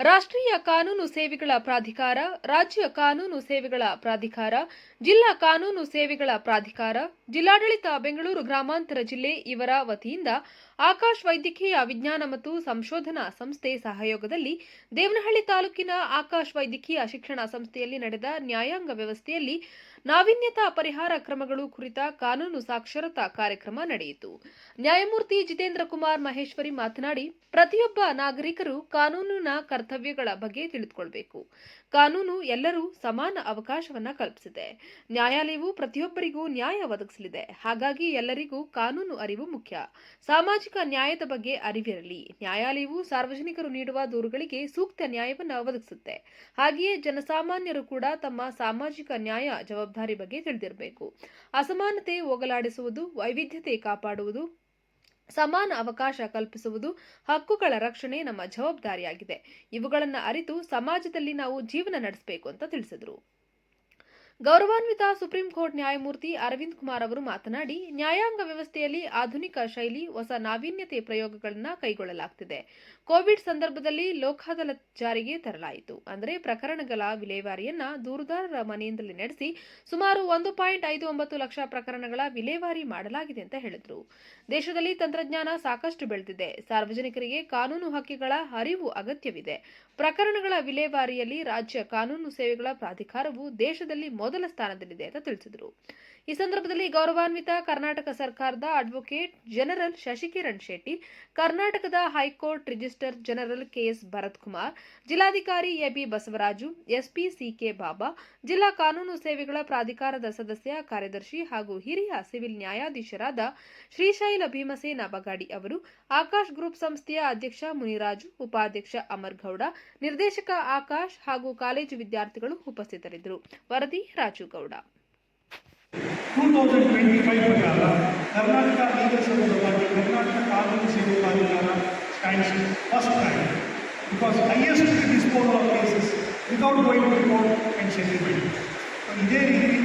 ರಾಷ್ಟ್ರೀಯ ಕಾನೂನು ಸೇವೆಗಳ ಪ್ರಾಧಿಕಾರ, ರಾಜ್ಯ ಕಾನೂನು ಸೇವೆಗಳ ಪ್ರಾಧಿಕಾರ, ಜಿಲ್ಲಾ ಕಾನೂನು ಸೇವೆಗಳ ಪ್ರಾಧಿಕಾರ, ಜಿಲ್ಲಾಡಳಿತ ಬೆಂಗಳೂರು ಗ್ರಾಮಾಂತರ ಜಿಲ್ಲೆ ಇವರ ವತಿಯಿಂದ ಆಕಾಶ್ ವೈದ್ಯಕೀಯ ವಿಜ್ಞಾನ ಮತ್ತು ಸಂಶೋಧನಾ ಸಂಸ್ಥೆ ಸಹಯೋಗದಲ್ಲಿ ದೇವನಹಳ್ಳಿ ತಾಲೂಕಿನ ಆಕಾಶ್ ವೈದ್ಯಕೀಯ ಶಿಕ್ಷಣ ಸಂಸ್ಥೆಯಲ್ಲಿ ನಡೆದ ನ್ಯಾಯಾಂಗ ವ್ಯವಸ್ಥೆಯಲ್ಲಿ ನಾವೀನ್ಯತಾ ಪರಿಹಾರ ಕ್ರಮಗಳು ಕುರಿತ ಕಾನೂನು ಸಾಕ್ಷರತಾ ಕಾರ್ಯಕ್ರಮ ನಡೆಯಿತು. ನ್ಯಾಯಮೂರ್ತಿ ಜಿತೇಂದ್ರ ಕುಮಾರ್ ಮಹೇಶ್ವರಿ ಮಾತನಾಡಿ, ಪ್ರತಿಯೊಬ್ಬ ನಾಗರಿಕರು ಕಾನೂನಿನ ಕರ್ತವ್ಯಗಳ ಬಗ್ಗೆ ತಿಳಿದುಕೊಳ್ಬೇಕು. ಕಾನೂನು ಎಲ್ಲರೂ ಸಮಾನ ಅವಕಾಶವನ್ನ ಕಲ್ಪಿಸಿದೆ. ನ್ಯಾಯಾಲಯವು ಪ್ರತಿಯೊಬ್ಬರಿಗೂ ನ್ಯಾಯ ಒದಗಿಸಲಿದೆ. ಹಾಗಾಗಿ ಎಲ್ಲರಿಗೂ ಕಾನೂನು ಅರಿವು ಮುಖ್ಯ. ಸಾಮಾಜಿಕ ನ್ಯಾಯದ ಬಗ್ಗೆ ಅರಿವಿರಲಿ. ನ್ಯಾಯಾಲಯವು ಸಾರ್ವಜನಿಕರು ನೀಡುವ ದೂರುಗಳಿಗೆ ಸೂಕ್ತ ನ್ಯಾಯವನ್ನ ಒದಗಿಸುತ್ತೆ. ಹಾಗೆಯೇ ಜನಸಾಮಾನ್ಯರು ಕೂಡ ತಮ್ಮ ಸಾಮಾಜಿಕ ನ್ಯಾಯ ಜವಾಬ್ದಾರಿ ಬಗ್ಗೆ ತಿಳಿದಿರಬೇಕು. ಅಸಮಾನತೆ ಹೋಗಲಾಡಿಸುವುದು, ವೈವಿಧ್ಯತೆ ಕಾಪಾಡುವುದು ಸಮಾನ ಅವಕಾಶ ಕಲ್ಪಿಸುವುದು ಹಕ್ಕುಗಳ ರಕ್ಷಣೆ ನಮ್ಮ ಜವಾಬ್ದಾರಿಯಾಗಿದೆ. ಇವುಗಳನ್ನು ಅರಿತು ಸಮಾಜದಲ್ಲಿ ನಾವು ಜೀವನ ನಡೆಸಬೇಕು ಅಂತ ತಿಳಿಸಿದರು. ಗೌರವಾನ್ವಿತ ಸುಪ್ರೀಂ ಕೋರ್ಟ್ ನ್ಯಾಯಮೂರ್ತಿ ಅರವಿಂದ್ ಕುಮಾರ್ ಅವರು ಮಾತನಾಡಿ, ನ್ಯಾಯಾಂಗ ವ್ಯವಸ್ಥೆಯಲ್ಲಿ ಆಧುನಿಕ ಶೈಲಿ, ಹೊಸ ನಾವೀನ್ಯತೆ ಪ್ರಯೋಗಗಳನ್ನು ಕೈಗೊಳ್ಳಲಾಗುತ್ತಿದೆ ಕೋವಿಡ್ ಸಂದರ್ಭದಲ್ಲಿ ಲೋಕ್ ಅದಾಲತ್ ಜಾರಿಗೆ ತರಲಾಯಿತು. ಅಂದರೆ ಪ್ರಕರಣಗಳ ವಿಲೇವಾರಿಯನ್ನ ದೂರುದಾರರ ಮನೆಯಿಂದಲೇ ನಡೆಸಿ ಸುಮಾರು ಒಂದು ಪಾಯಿಂಟ್ ಐದು ಒಂಬತ್ತು ಲಕ್ಷ ಪ್ರಕರಣಗಳ ವಿಲೇವಾರಿ ಮಾಡಲಾಗಿದೆ ಅಂತ ಹೇಳಿದರು. ದೇಶದಲ್ಲಿ ತಂತ್ರಜ್ಞಾನ ಸಾಕಷ್ಟು ಬೆಳೆದಿದೆ. ಸಾರ್ವಜನಿಕರಿಗೆ ಕಾನೂನು ಹಕ್ಕಿಗಳ ಅರಿವು ಅಗತ್ಯವಿದೆ. ಪ್ರಕರಣಗಳ ವಿಲೇವಾರಿಯಲ್ಲಿ ರಾಜ್ಯ ಕಾನೂನು ಸೇವೆಗಳ ಪ್ರಾಧಿಕಾರವು ದೇಶದಲ್ಲಿ ಮೊದಲ ಸ್ಥಾನದಲ್ಲಿದೆ ಅಂತ ತಿಳಿಸಿದರು. ಈ ಸಂದರ್ಭದಲ್ಲಿ ಗೌರವಾನ್ವಿತ ಕರ್ನಾಟಕ ಸರ್ಕಾರದ ಅಡ್ವೊಕೇಟ್ ಜನರಲ್ ಶಶಿಕಿರಣ್ ಶೆಟ್ಟಿ, ಕರ್ನಾಟಕದ high court register general K S Bharat Kumar ಜಿಲ್ಲಾಧಿಕಾರಿ A B Basavaraju, SP C K Baba, ಜಿಲ್ಲಾ ಕಾನೂನು ಸೇವೆಗಳ ಪ್ರಾಧಿಕಾರದ ಸದಸ್ಯ ಕಾರ್ಯದರ್ಶಿ ಹಾಗೂ ಹಿರಿಯ ಸಿವಿಲ್ ನ್ಯಾಯಾಧೀಶರಾದ ಶ್ರೀಶೈಲ ಭೀಮಸೇನ ಬಗಾಡಿ ಅವರು, ಆಕಾಶ್ ಗ್ರೂಪ್ ಸಂಸ್ಥೆಯ ಅಧ್ಯಕ್ಷ ಮುನಿರಾಜು, ಉಪಾಧ್ಯಕ್ಷ ಅಮರ್ ಗೌಡ ನಿರ್ದೇಶಕ ಆಕಾಶ್ ಹಾಗೂ ಕಾಲೇಜು ವಿದ್ಯಾರ್ಥಿಗಳು ಉಪಸ್ಥಿತರಿದ್ದರು. ವರದಿ Raju Gowda two thousand twenty five ಪ್ರಕಾರ Karnataka legal service authority Karnataka ಕಾನೂನು ಸೇವೆ ಪ್ರಾಧಿಕಾರ stands first rank because highest dispose of cases without going to court and settlement ಇದೇ ರೀತಿ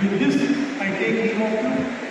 With this, I take leave of.